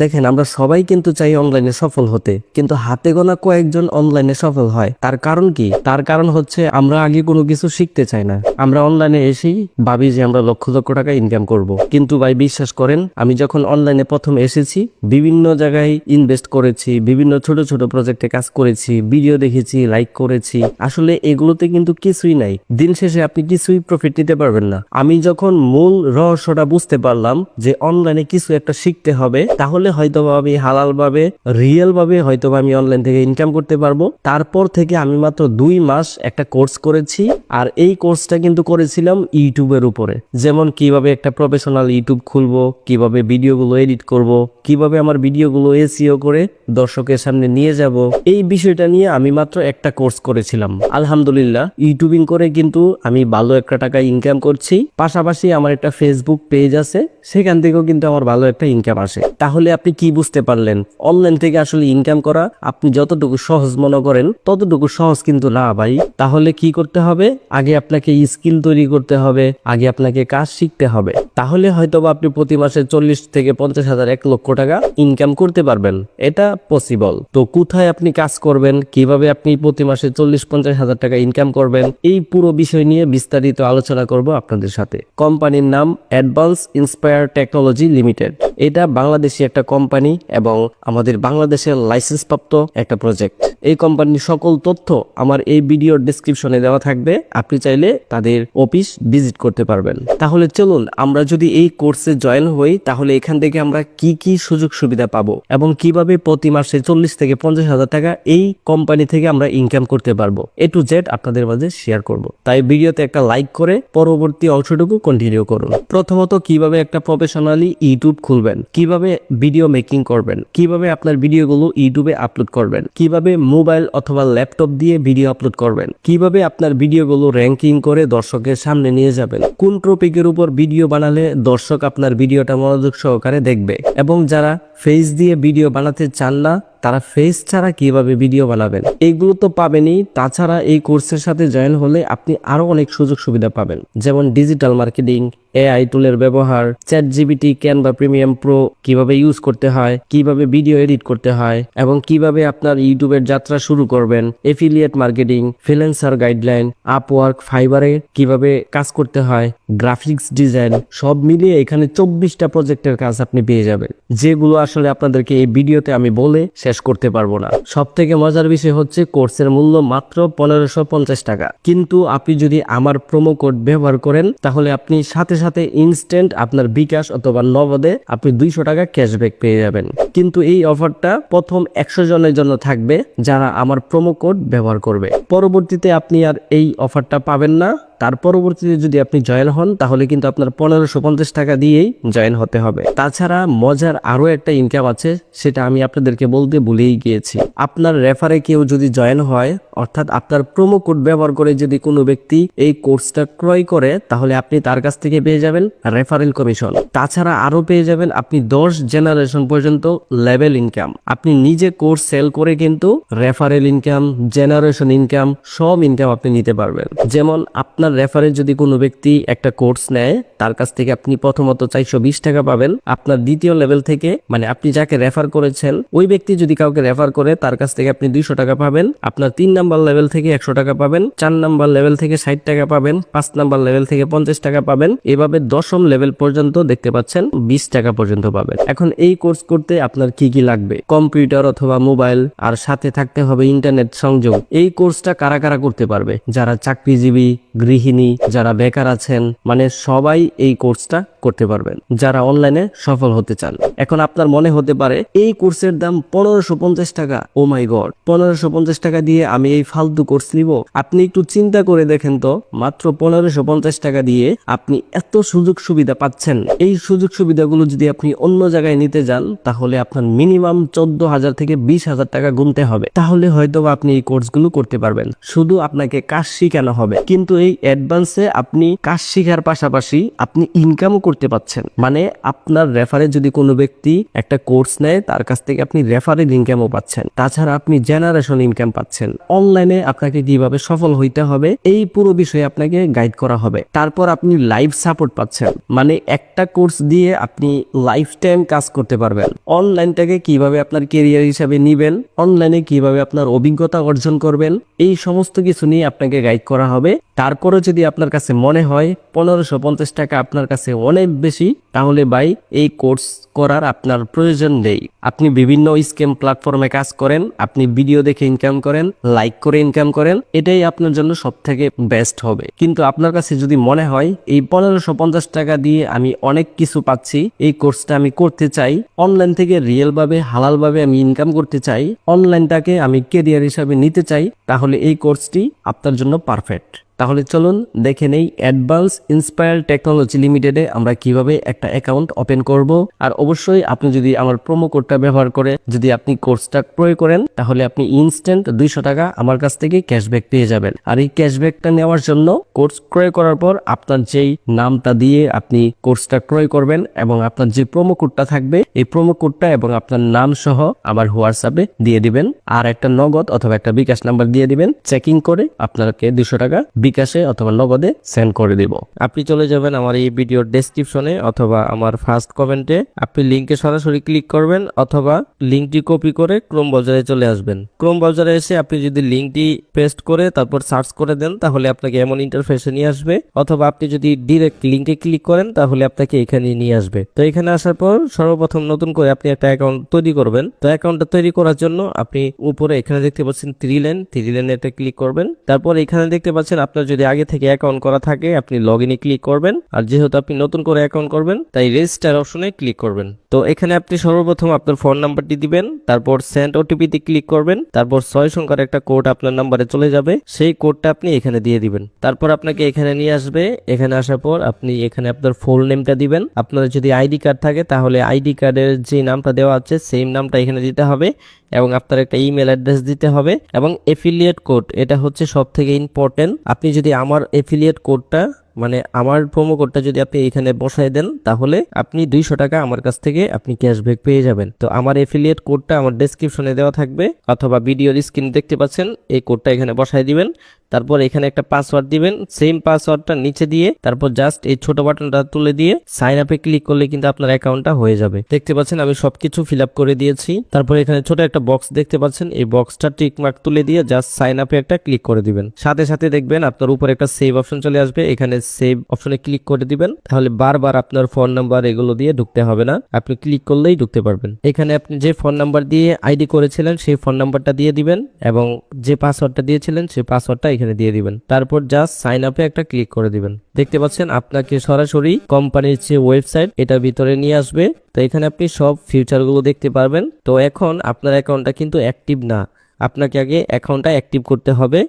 দেখেন, আমরা সবাই কিন্তু চাই অনলাইনে সফল হতে, কিন্তু হাতে গোনা কয়েকজন অনলাইনে সফল হয়। তার কারণ কি? তার কারণ হচ্ছে আমরা আগে কোনো কিছু শিখতে চাই না। আমরা অনলাইনে এসেই ভাবি যে আমরা লক্ষ লক্ষ টাকা ইনকাম করব। কিন্তু ভাই, বিশ্বাস করেন, আমি যখন অনলাইনে প্রথম এসেছি, বিভিন্ন জায়গায় ইনভেস্ট করেছি, বিভিন্ন ছোট ছোট প্রজেক্টে কাজ করেছি ভিডিও দেখেছি লাইক করেছি। আসলে এগুলোতে কিন্তু কিছুই নাই। দিন শেষে আপনি কিছুই প্রফিট নিতে পারবেন না। আমি যখন মূল রহস্যটা বুঝতে পারলাম যে অনলাইনে কিছু একটা শিখতে হবে, তাহলে হয়তো আমি হালাল ভাবে রিয়েল ভাবে হয়তো আমি অনলাইন থেকে ইনকাম করতে পারব। তারপর থেকে আমি মাত্র দুই মাস একটা কোর্স করেছি, আর এই কোর্সটা কিন্তু করেছিলাম ইউটিউবের উপরে। যেমন কীভাবে একটা প্রফেশনাল ইউটিউব খুলবো, কীভাবে ভিডিওগুলো এডিট করব, কীভাবে আমার ভিডিওগুলো এসিও করে দর্শকের সামনে নিয়ে যাব। এই বিষয়টা নিয়ে আমি মাত্র একটা কোর্স করেছিলাম। আলহামদুলিল্লাহ ইউটিউবিং করে কিন্তু আমি ভালো একটা টাকা ইনকাম করছি। পাশাপাশি আমার একটা ফেসবুক পেজ আছে, সেখান থেকেও কিন্তু আমার ভালো একটা ইনকাম আসে। তাহলে আপনি কি বুঝতে পারলেন? অনলাইন থেকে আসলে ইনকাম করা, আপনি যতটুকু সহজ মনে করেন, ততটুকু সহজ কিন্তু না ভাই। তাহলে কি করতে হবে? আগে আপনাকে স্কিল তৈরি করতে হবে, আগে আপনাকে কাজ শিখতে হবে। তাহলে হয়তো আপনি প্রতি মাসে চল্লিশ থেকে পঞ্চাশ হাজার এক লক্ষ টাকা ইনকাম করতে পারবেন। এটা পসিবল তো কোথায় আপনি কাজ করবেন? কীভাবে আপনি প্রতি মাসে চল্লিশ, পঞ্চাশ হাজার টাকা ইনকাম করবেন? এই পুরো বিষয় নিয়ে বিস্তারিত আলোচনা করব আপনাদের সাথে। কোম্পানির নাম অ্যাডভান্স ইন্সপায়ার টেকনোলজি লিমিটেড এটা বাংলাদেশি একটা কোম্পানি এবং আমাদের বাংলাদেশের লাইসেন্স প্রাপ্ত একটা প্রজেক্ট এই কোম্পানির সকল তথ্য আমার এই ভিডিওর ডিসক্রিপশনে দেওয়া থাকবে। আপনি চাইলে তাদের অফিস ভিজিট করতে পারবেন। তাহলে চলুন, আমরা যদি এই কোর্সে জয়েন হই, তাহলে এখান থেকে আমরা কি কি সুযোগ সুবিধা পাবো এবং কীভাবে প্রতি মাসে চল্লিশ থেকে পঞ্চাশ হাজার টাকা এই কোম্পানি থেকে আমরা ইনকাম করতে পারব। এ টু জেড আপনাদের মাঝে শেয়ার করব। তাই ভিডিওতে একটা লাইক করে পরবর্তী অংশটুকু কন্টিনিউ করুন। প্রথমত কীভাবে একটা প্রফেশনালি ইউটিউব খুলবেন? কীভাবে ভিডিও মেকিং করবেন? কীভাবে আপনার ভিডিওগুলো ইউটিউবে আপলোড করবেন? কীভাবে মোবাইল অথবা ল্যাপটপ দিয়ে ভিডিও আপলোড করবেন? কীভাবে আপনার ভিডিওগুলো র্যাঙ্কিং করে দর্শকের সামনে নিয়ে যাবেন? কোন টপিকের উপর ভিডিও বানালে দর্শক আপনার ভিডিওটা মনোযোগ সহকারে দেখবে? এবং যারা ফেস দিয়ে ভিডিও বানাতে চান না, তারা ফেস ছাড়া কীভাবে ভিডিও বানাবেন? এইগুলো তো পাবেনই। তাছাড়া এই কোর্সের সাথে জয়েন হলে আপনি আরও অনেক সুযোগ সুবিধা পাবেন। যেমন ডিজিটাল মার্কেটিং এআই টুলের ব্যবহার chat GPT Canva premium pro কীভাবে ইউজ করতে হয়, কীভাবে ভিডিও এডিট করতে হয়, এবং কীভাবে আপনার ইউটিউবের যাত্রা শুরু করবেন affiliate marketing freelancer guideline Upwork ফাইবারে কীভাবে কাজ করতে হয় গ্রাফিক্স ডিজাইন সব মিলিয়ে এখানে চব্বিশটা প্রজেক্টের কাজ আপনি পেয়ে যাবেন, যেগুলো আসলে আপনাদেরকে এই ভিডিওতে আমি বলে শেষ করতে পারব না। সব থেকে মজার বিষয় হচ্ছে কোর্সের মূল্য মাত্র পনেরোশো টাকা। কিন্তু আপনি যদি আমার প্রোমো কোড ব্যবহার করেন, তাহলে আপনি সাথে সাথে ইনস্ট্যান্ট আপনার বিকাশ অথবা নবদে আপনি দুইশো টাকা ক্যাশব্যাক পেয়ে যাবেন। কিন্তু এই অফারটা প্রথম একশো জনের জন্য থাকবে যারা আমার প্রোমো কোড ব্যবহার করবে। পরবর্তীতে আপনি আর এই অফারটা পাবেন না। তার পরবর্তীতে যদি আপনি জয়েন হন, তাহলে কিন্তু আপনার পনেরোশো পঞ্চাশ টাকা দিয়েই জয়েন হতে হবে। তাছাড়া মজার আরও একটা ইনকাম আছে, সেটা আমি আপনাদেরকে বলতে ভুলেই গিয়েছি। আপনার রেফারে কেউ যদি জয়েন হয়, অর্থাৎ আপনার প্রোমো কোড ব্যবহার করে যদি কোনো ব্যক্তি এই কোর্সটা ক্রয় করে, তাহলে আপনি তার কাছ থেকে পেয়ে যাবেন রেফারেল কমিশন তাছাড়া আরও পেয়ে যাবেন আপনি দশ জেনারেশন পর্যন্ত লেভেল ইনকাম আপনি নিজে কোর্স সেল করে কিন্তু রেফারেল ইনকাম জেনারেশন ইনকাম সব ইনকাম আপনি নিতে পারবেন। যেমন আপনার রেফারে যদি কোনো ব্যক্তি একটা কোর্স নেয়, তার কাছ থেকে আপনি প্রথমত চারশো বিশ টাকা পাবেন। আপনার দ্বিতীয় লেভেল থেকে মানে আপনি যাকে রেফার করেছেন, ওই ব্যক্তি যদি কাউকে রেফার করে, তার কাছ থেকে আপনি দুইশো টাকা পাবেন। আপনার তিন নাম্বার লেভেল থেকে একশো টাকা পাবেন, চার নাম্বার লেভেল থেকে ষাট টাকা পাবেন, পাঁচ নাম্বার লেভেল থেকে পঞ্চাশ টাকা পাবেন। এভাবে দশম লেভেল পর্যন্ত দেখতে পাচ্ছেন, বিশ টাকা পর্যন্ত পাবেন। এখন এই কোর্স করতে আপনার কি কি লাগবে? কম্পিউটার অথবা মোবাইল আর সাথে থাকতে হবে ইন্টারনেট সংযোগ। এই কোর্সটা কারা কারা করতে পারবে? যারা চাকরিজীবী গৃহিণী যারা বেকার আছেন মানে সবাই এই কোর্সটা করতে পারবেন, যারা অনলাইনে সফল হতে চান। এখন আপনার মনে হতে পারে, এই কোর্সের দাম পনেরোশো পঞ্চাশ টাকা। ও মাই গড পনেরোশো পঞ্চাশ টাকা দিয়ে আমি এই ফালতু কোর্স নিব? আপনি একটু চিন্তা করে দেখেন তো, মাত্র পনেরোশো পঞ্চাশ টাকা দিয়ে আপনি এত সুযোগ সুবিধা পাচ্ছেন। এই সুযোগ সুবিধাগুলো যদি আপনি অন্য জায়গায় নিতে যান, তাহলে আপনার মিনিমাম চোদ্দ হাজার থেকে বিশ হাজার টাকা গুনতে হবে। তাহলে হয়তো আপনি এই কোর্সগুলো করতে পারবেন। শুধু আপনাকে কাজ শিখানো হবে। কিন্তু এই অ্যাডভান্সে আপনি কাজ শিখার পাশাপাশি আপনি ইনকামও করতে পাচ্ছেন। মানে আপনার রেফারে যদি কোনো ব্যক্তি একটা কোর্স নেয়, তার কাছ থেকে আপনি রেফারেল ইনকামও পাচ্ছেন। তাছাড়া আপনি জেনারেশন ইনকাম পাচ্ছেন। অনলাইনে আপনাকে কীভাবে সফল হইতে হবে, এই পুরো বিষয়ে আপনাকে গাইড করা হবে। তারপর আপনি লাইভ সাপোর্ট পাচ্ছেন। মানে একটা কোর্স দিয়ে আপনি লাইফ টাইম কাজ করতে পারবেন। অন অনলাইনটাকে কীভাবে আপনার কেরিয়ার হিসাবে নিবেন অনলাইনে কীভাবে আপনার অভিজ্ঞতা অর্জন করবেন, এই সমস্ত কিছু নিয়ে আপনাকে গাইড করা হবে। তারপরে যদি আপনার কাছে মনে হয় পনেরোশো পঞ্চাশ টাকা আপনার কাছে অনেক বেশি, তাহলে ভাই এই কোর্স করার আপনার প্রয়োজন নেই। আপনি বিভিন্ন স্ক্যাম প্ল্যাটফর্মে কাজ করেন, আপনি ভিডিও দেখে ইনকাম করেন লাইক করে ইনকাম করেন, এটাই আপনার জন্য সব থেকে বেস্ট হবে। কিন্তু আপনার কাছে যদি মনে হয় এই পনেরোশো পঞ্চাশ টাকা দিয়ে আমি অনেক কিছু পাচ্ছি, এই কোর্সটা আমি করতে চাই অনলাইন থেকে রিয়েল ভাবে হালাল ভাবে আমি ইনকাম করতে চাই অনলাইনটাকে আমি কেরিয়ার হিসাবে নিতে চাই, তাহলে এই কোর্সটি আপনার জন্য পারফেক্ট তাহলে চলুন দেখে নেই অ্যাডভান্স ইন্সপায়ার টেকনোলজি লিমিটেডে আমরা কীভাবে একটা অ্যাকাউন্ট ওপেন করব। আর অবশ্যই আপনি যদি আমার প্রোমো কোডটা ব্যবহার করে যদি আপনি কোর্সটা ক্রয় করেন, তাহলে আপনি ইনস্ট্যান্ট দুইশো টাকা আমার কাছ থেকে ক্যাশব্যাক পেয়ে যাবেন। আর এই ক্যাশব্যাকটা নেওয়ার জন্য কোর্স ক্রয় করার পর আপনার যেই নামটা দিয়ে আপনি কোর্সটা ক্রয় করবেন এবং আপনার যে প্রোমো কোডটা থাকবে, এই প্রোমো কোডটা এবং আপনার নাম সহ আমার হোয়াটসঅ্যাপে দিয়ে দিবেন। আর একটা নগদ অথবা একটা বিকাশ নাম্বার দিয়ে দিবেন। চেকিং করে আপনাকে দুশো টাকা বিকাশে অথবা নগদে সেন্ড করে দিব। আপনি চলে যাবেন আমার এই ভিডিওর ডেসক্রিপশনে অথবা আমার ফার্স্ট কমেন্টে আপনি লিঙ্কে সরাসরি ক্লিক করবেন অথবা লিঙ্কটি কপি করে ক্রোম ব্রাউজারে চলে আসবেন। ক্রোম ব্রাউজারে এসে আপনি যদি লিঙ্কটি পেস্ট করে তারপর সার্চ করে দেন, তাহলে আপনাকে এমন ইন্টারফেসে নিয়ে আসবে। অথবা আপনি যদি ডিরেক্ট লিঙ্কে ক্লিক করেন, তাহলে আপনাকে এখানে নিয়ে আসবে। তো এখানে আসার পর সর্বপ্রথম নতুন করে আপনি একটা অ্যাকাউন্ট তৈরি করবেন। তো অ্যাকাউন্টটা তৈরি করার জন্য আপনি উপরে এখানে দেখতে পাচ্ছেন থ্রি লাইন থ্রি লাইনে একটা ক্লিক করবেন। তারপর এখানে দেখতে পাচ্ছেন আপনার যদি আগে থেকে অ্যাকাউন্ট করা থাকে, আপনি লগ ইনে ক্লিক করবেন। আর যেহেতু আপনি নতুন করে অ্যাকাউন্ট করবেন, তাই রেজিস্টার অপশনে ক্লিক করবেন। তো এখানে আপনি সর্বপ্রথম আপনার ফোন নাম্বারটি দিবেন, তারপর সেন্ড ওটিপিতে ক্লিক করবেন, তারপর ছয় সংখ্যার একটা কোড আপনার নাম্বারে চলে যাবে, সেই কোডটা আপনি এখানে দিয়ে দিবেন। তারপর আপনাকে এখানে নিয়ে আসবে, এখানে আসার পর আপনি এখানে আপনার ফুল নেমটা দিবেন। আপনার যদি আইডি কার্ড থাকে, তাহলে আইডি কার্ডের যে নামটা দেওয়া আছে সেম নামটা এখানে দিতে হবে। এবং আপনার একটা ইমেল অ্যাড্রেস দিতে হবে এবং এফিলিয়েট কোড এটা হচ্ছে সব থেকে ইম্পর্টেন্ট আপনি যদি আমার এফিলিয়েট কোডটা মানে আমার প্রোমো কোডটা যদি আপনি এখানে বসায় দেন, তাহলে আপনি দুইশো টাকা আমার কাছ থেকে আপনি ক্যাশব্যাক পেয়ে যাবেন। তো আমার এফিলিয়েট কোডটা আমার ডেসক্রিপশনে দেওয়া থাকবে, অথবা ভিডিওর স্ক্রিন দেখতে পাচ্ছেন, এই কোডটা এখানে বসায় দিবেন। তারপর এখানে একটা পাসওয়ার্ড দিবেন। সেম পাসওয়ার্ডটা নিচে দিয়ে তারপর জাস্ট এই ছোট বাটনটা তুলে দিয়ে সাইন আপে ক্লিক করলে কিন্তু আপনার অ্যাকাউন্টটা হয়ে যাবে। দেখতে পাচ্ছেন আমি সবকিছু ফিল আপ করে দিয়েছি। তারপর এখানে ছোট একটা বক্স দেখতে পাচ্ছেন। এই বক্সটা টিক মার্ক তুলে দিয়ে জাস্ট সাইন আপে একটা ক্লিক করে দিবেন। সাথে সাথে দেখবেন আপনার উপরে একটা সেভ অপশন চলে আসবে। এখানে সেভ অপশনে ক্লিক করে দিবেন। তাহলে বারবার আপনার ফোন নাম্বার এগুলো দিয়ে ঢুকতে হবে না। আপনি ক্লিক করলেই ঢুকতে পারবেন। এখানে আপনি যে ফোন নাম্বার দিয়ে আইডি করেছিলেন, সেই ফোন নাম্বারটা দিয়ে দিবেন এবং যে পাসওয়ার্ডটা দিয়েছিলেন সেই পাসওয়ার্ডটা এখানে দিয়ে দিবেন। তারপর জাস্ট সাইন আপে একটা ক্লিক করে দিবেন। দেখতে পাচ্ছেন, আপনাকে সরাসরি কোম্পানির যে ওয়েবসাইট এটা ভিতরে নিয়ে আসবে। তো এখানে আপনি সব ফিউচারগুলো দেখতে পারবেন। তো এখন আপনার অ্যাকাউন্টটা কিন্তু অ্যাক্টিভ না। আপনাকে আগে অ্যাকাউন্টটা অ্যাক্টিভ করতে হবে।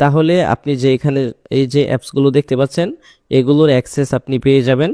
তাহলে আপনি যে এখানে এই যে অ্যাপসগুলো দেখতে পাচ্ছেন, এগুলোর অ্যাক্সেস আপনি পেয়ে যাবেন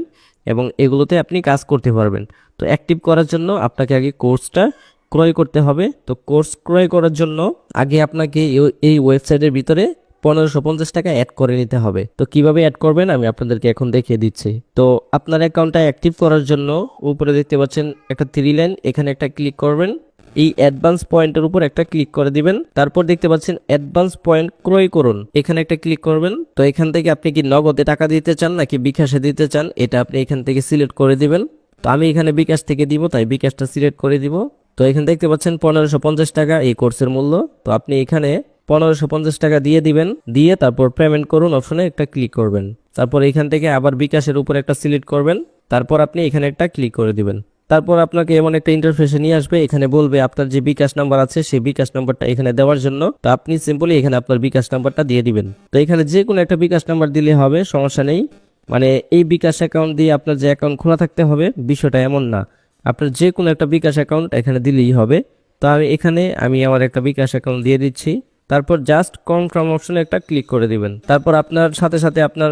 এবং এগুলোতে আপনি কাজ করতে পারবেন। তো অ্যাক্টিভ করার জন্য আপনাকে আগে কোর্সটা ক্রয় করতে হবে। তো কোর্স ক্রয় করার জন্য আগে আপনাকে এই ওয়েবসাইটের ভিতরে পনেরোশো পঞ্চাশ টাকা অ্যাড করে নিতে হবে। তো কীভাবে অ্যাড করবেন আমি আপনাদেরকে এখন দেখিয়ে দিচ্ছি। তো আপনার অ্যাকাউন্টটা অ্যাক্টিভ করার জন্য উপরে দেখতে পাচ্ছেন একটা থ্রি লাইন এখানে একটা ক্লিক করবেন। এই অ্যাডভান্স পয়েন্টের উপর একটা ক্লিক করে দিবেন। তারপর দেখতে পাচ্ছেন অ্যাডভান্স পয়েন্ট ক্রয় করুন। এখানে একটা ক্লিক করবেন। তো এখান থেকে আপনি কি নগদে টাকা দিতে চান নাকি বিকাশে দিতে চান, এটা আপনি এখান থেকে সিলেক্ট করে দিবেন। তো আমি এখানে বিকাশ থেকে দিব, তাই বিকাশটা সিলেক্ট করে দিব। তো এখানে দেখতে পাচ্ছেন পনেরোশো পঞ্চাশ টাকা এই কোর্সের মূল্য। তো আপনি এখানে পনেরোশো পঞ্চাশ টাকা দিয়ে দিবেন, দিয়ে তারপর পেমেন্ট করুন অপশনে একটা ক্লিক করবেন। তারপর এখান থেকে আবার বিকাশের উপর একটা সিলেক্ট করবেন, তারপর আপনি এখানে একটা ক্লিক করে দিবেন। তারপর আপনাকে এমন একটা ইন্টারফেসে নিয়ে আসবে, এখানে বলবে আপনার যে বিকাশ নাম্বার আছে, সেই বিকাশ নাম্বারটা এখানে দেওয়ার জন্য, তো আপনি সিম্পলি এখানে আপনার বিকাশ নাম্বারটা দিয়ে দিবেন। তো এখানে যে কোনো একটা বিকাশ নাম্বার দিলে হবে, সমস্যা নেই। মানে এই বিকাশ অ্যাকাউন্ট দিয়ে আপনার যে অ্যাকাউন্ট খোলা থাকতে হবে, বিষয়টা এমন না। আপনার যে কোনো একটা বিকাশ অ্যাকাউন্ট এখানে দিলেই হবে। তো আমি এখানে, আমি আমার একটা বিকাশ অ্যাকাউন্ট দিয়ে দিচ্ছি। তারপর জাস্ট কনফার্ম অপশনে একটা ক্লিক করে দিবেন। তারপর আপনার সাথে সাথে আপনার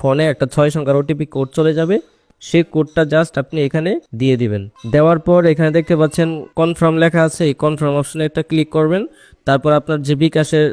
ফোনে একটা ছয় সংখ্যার ওটিপি কোড চলে যাবে। সেই কোডটা জাস্ট আপনি এখানে দিয়ে দিবেন। দেওয়ার পর এখানে দেখতে পাচ্ছেন কনফার্ম লেখা আছে। এই কনফার্ম অপশনে একটা ক্লিক করবেন। তারপর আপনার যে বিকাশের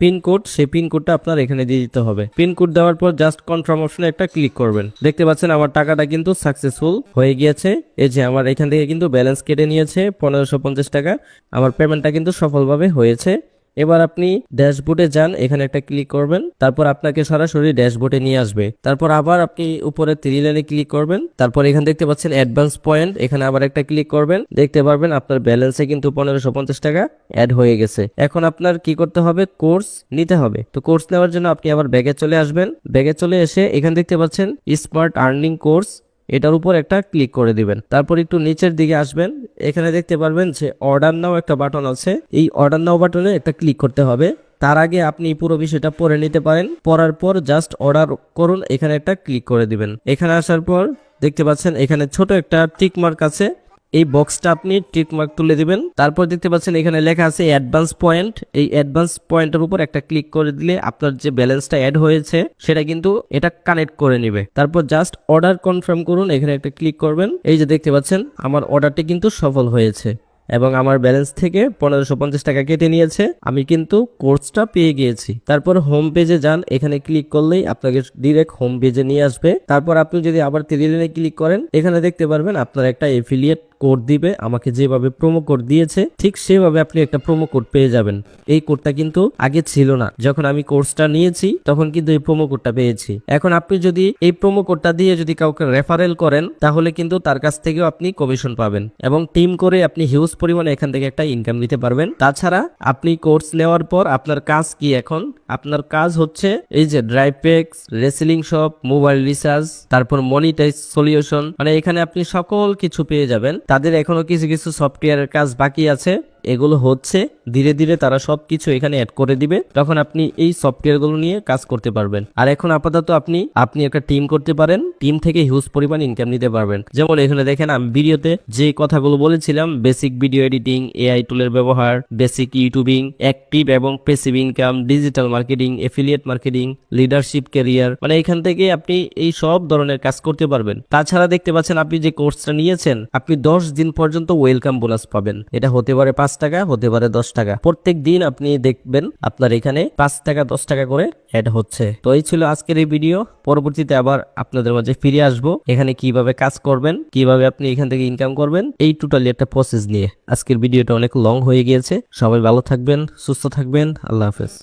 পিন কোড সেই পিন কোডটা আপনার এখানে দিয়ে দিতে হবে। পিন কোড দেওয়ার পর জাস্ট কনফার্ম অপশনে একটা ক্লিক করবেন। দেখতে পাচ্ছেন আমার টাকাটা কিন্তু সাকসেসফুল হয়ে গিয়েছে। এই যে আমার এখান থেকে কিন্তু ব্যালেন্স কেটে নিয়েছে পনেরোশো টাকা। আমার পেমেন্টটা কিন্তু সফলভাবে হয়েছে। এবার আপনি ড্যাশবোর্ডে যান, এখানে একটা ক্লিক করবেন, তারপর আপনাকে সরাসরি ড্যাশবোর্ডে নিয়ে আসবে। তারপর আবার আপনি উপরে থ্রি লাইনে ক্লিক করবেন, তারপর এখানে দেখতে পাচ্ছেন অ্যাডভান্স পয়েন্ট এখানে আবার একটা ক্লিক করবেন, দেখতে পারবেন আপনার ব্যালেন্সে কিন্তু পনেরোশো পঞ্চাশ টাকা অ্যাড হয়ে গেছে। এখন আপনার কি করতে হবে? কোর্স নিতে হবে। তো কোর্স নেওয়ার জন্য আপনি আবার ব্যাগে চলে আসবেন। ব্যাগে চলে এসে এখানে দেখতে পাচ্ছেন স্মার্ট আর্নিং কোর্স এটার উপর একটা ক্লিক করে দিবেন। তারপর একটু নিচের দিকে আসবেন। এখানে দেখতে পারবেন যে অর্ডার নাও একটা বাটন আছে। এই অর্ডার নাও বাটনে একটা ক্লিক করতে হবে। তার আগে আপনি পুরো বিষয়টা পরে নিতে পারেন। পরার পর জাস্ট অর্ডার করুন। এখানে একটা ক্লিক করে দিবেন। এখানে আসার পর দেখতে পাচ্ছেন এখানে ছোট একটা টিক মার্ক আছে। এই বক্সটা আপনি টিকমার্ক তুলে দিবেন। তারপর দেখতে পাচ্ছেন এখানে লেখা আছে অ্যাডভান্স পয়েন্ট এই অ্যাডভান্স পয়েন্টের উপর একটা ক্লিক করে দিলে আপনার যে ব্যালেন্সটা অ্যাড হয়েছে, সেটা কিন্তু এটা কানেক্ট করে নেবে। তারপর জাস্ট অর্ডার কনফার্ম করুন, এখানে একটা ক্লিক করবেন। এই যে দেখতে পাচ্ছেন, আমার অর্ডারটি কিন্তু সফল হয়েছে এবং আমার ব্যালেন্স থেকে পনেরোশো পঞ্চাশ টাকা কেটে নিয়েছে। আমি কিন্তু কোর্সটা পেয়ে গিয়েছি। তারপর হোম পেজে যান, এখানে ক্লিক করলেই আপনাকে ডিরেক্ট হোম পেজে নিয়ে আসবে। তারপর আপনি যদি আবার তিরিলেনে ক্লিক করেন, এখানে দেখতে পারবেন আপনার একটা এফিলিয়েট কোড দিবে, আমাকে যেভাবে প্রোমো কোড দিয়েছে, ঠিক সেভাবে আপনি একটা প্রোমো কোড পেয়ে যাবেন। এই কোডটা কিন্তু আগে ছিল না। যখন আমি কোর্সটা নিয়েছি, তখন কিন্তু এই প্রোমো কোডটা পেয়েছি। এখন আপনি যদি এই প্রোমো কোডটা দিয়ে যদি কাউকে রেফারেল করেন, তাহলে কিন্তু তার কাছ থেকেও আপনি কমিশন পাবেন এবং টিম করে আপনি হিউজ পরিমাণে এখান থেকে একটা ইনকাম নিতে পারবেন। তাছাড়া আপনি কোর্স নেওয়ার পর আপনার কাজ কি এখন? আপনার কাজ হচ্ছে এই যে drive packs reselling shop mobile recharge তারপর মনিটাইজ সলিউশন মানে এখানে আপনি সকল কিছু পেয়ে যাবেন। তাদের এখনও কিছু কিছু সফটওয়্যারের কাজ বাকি আছে। এগুলো হচ্ছে, ধীরে ধীরে তারা সবকিছু এখানে অ্যাড করে দিবে, তখন আপনি এই সফটওয়্যারগুলো নিয়ে কাজ করতে পারবেন। আর এখন আপাতত আপনি আপনি একটা টিম করতে পারেন টিম থেকে হিউজ পরিমাণ ইনকাম নিতে পারবেন। যেমন এখানে দেখেন, আমি ভিডিওতে যে কথাগুলো বলেছিলাম বেসিক ভিডিও এডিটিং এআই টুলের ব্যবহার বেসিক ইউটিউবিং অ্যাক্টিভ এবং passive income digital marketing affiliate marketing leadership career মানে এখান থেকে আপনি এই সব ধরনের কাজ করতে পারবেন। তাছাড়া দেখতে পাচ্ছেন, আপনি যে কোর্সটা নিয়েছেন, আপনি দশ দিন পর্যন্ত ওয়েলকাম বোনাস পাবেন। এটা হতে পারে পাঁচ টাকা, হতে পারে দশ টাকা। প্রত্যেক দিন আপনি দেখবেন আপনার এখানে পাঁচ টাকা, দশ টাকা করে অ্যাড হচ্ছে। তো এই ছিল আজকের এই ভিডিও পরবর্তীতে আবার আপনাদের মাঝে ফিরে আসব। এখানে কীভাবে কাজ করবেন, কীভাবে আপনি এখান থেকে ইনকাম করবেন, এই টোটালি একটা প্রসেস নিয়ে। আজকের ভিডিওটা অনেক লং হয়ে গিয়েছে। সবাই ভালো থাকবেন, সুস্থ থাকবেন। আল্লাহ হাফেজ।